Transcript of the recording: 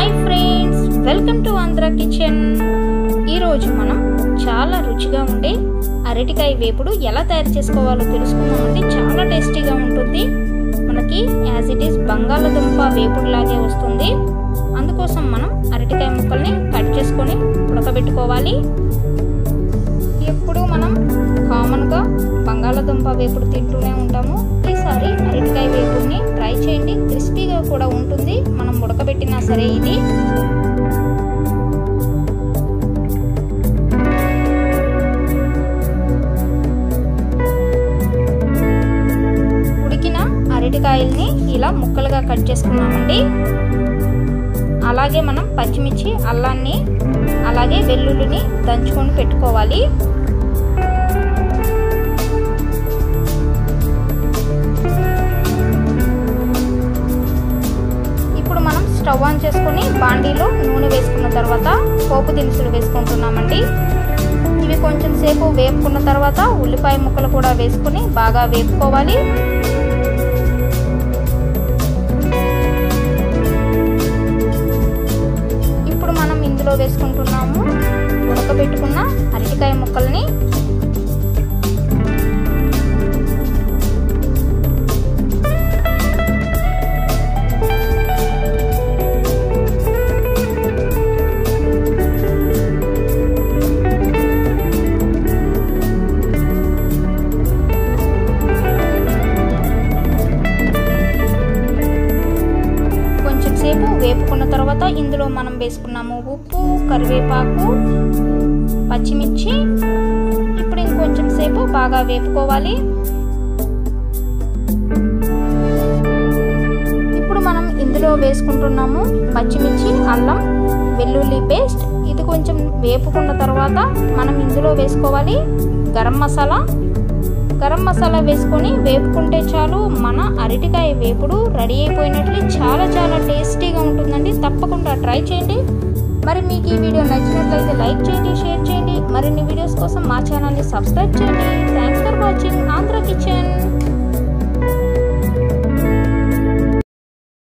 Hi friends welcome to Andhra kitchen ఈరోజు మనం చాలా రుచిగా ఉండే అరటికాయ వేపుడు ఎలా తయారు చేసుకోవాలో తెలుసుకుందామండి చాలా టేస్టీగా ఉంటుంది. మనకి యాజ్ ఇట్ ఈస్ బంగాళదుంప వేపుడు లాగే వస్తుంది. అందుకోసం మనం అరటికాయ ముక్కల్ని కట్ చేసుకొని ఉడకబెట్టుకోవాలి. ఎప్పుడు మనం కామన్గా బంగాళదుంప వేపుడు తింటూనే ఉంటాము. ఈసారి అరటికాయ వేపుడిని ట్రై చేయండి. క్రిస్పీగా కూడా ఉంటుంది. మనం ఉడకబెట్టినా ఇది. ఉడికిన అరటికాయల్ని ఇలా ముక్కలుగా కట్ చేసుకున్నామండి. అలాగే మనం పచ్చిమిర్చి అల్లాన్ని అలాగే వెల్లుల్లిని దంచుకొని పెట్టుకోవాలి. చేసుకుని బాండీలో నూనె వేసుకున్న తర్వాత పోపు దినుసులు వేసుకుంటున్నామండి. ఇవి కొంచెం సేపు వేపుకున్న తర్వాత ఉల్లిపాయ ముక్కలు కూడా వేసుకొని బాగా వేపుకోవాలి. ఇప్పుడు మనం ఇందులో వేసుకుంటున్నాము. ఉడకబెట్టుకున్న అరటికాయ ముక్కల్ని వేపుకున్న తర్వాత ఇందులో మనం వేసుకున్నాము ఉప్పు కరివేపాకు పచ్చిమిర్చి. ఇప్పుడు ఇంకొంచెం సేపు బాగా వేపుకోవాలి. ఇప్పుడు మనం ఇందులో వేసుకుంటున్నాము పచ్చిమిర్చి అల్లం వెల్లుల్లి పేస్ట్. ఇది కొంచెం వేపుకున్న తర్వాత మనం ఇందులో వేసుకోవాలి గరం మసాలా. గరం మసాలా వేసుకొని వేపుకుంటే చాలు మన అరటికాయ వేపుడు రెడీ అయిపోయినట్లు. చాలా చాలా టేస్టీగా ట్రై చేయండి. మరి మీకు ఈ వీడియో నచ్చినట్లయితే లైక్ చేయండి షేర్ చేయండి. మరిన్ని వీడియోస్ కోసం మా ఛానల్ని సబ్స్క్రైబ్ చేయండి. Thanks for watching Andhra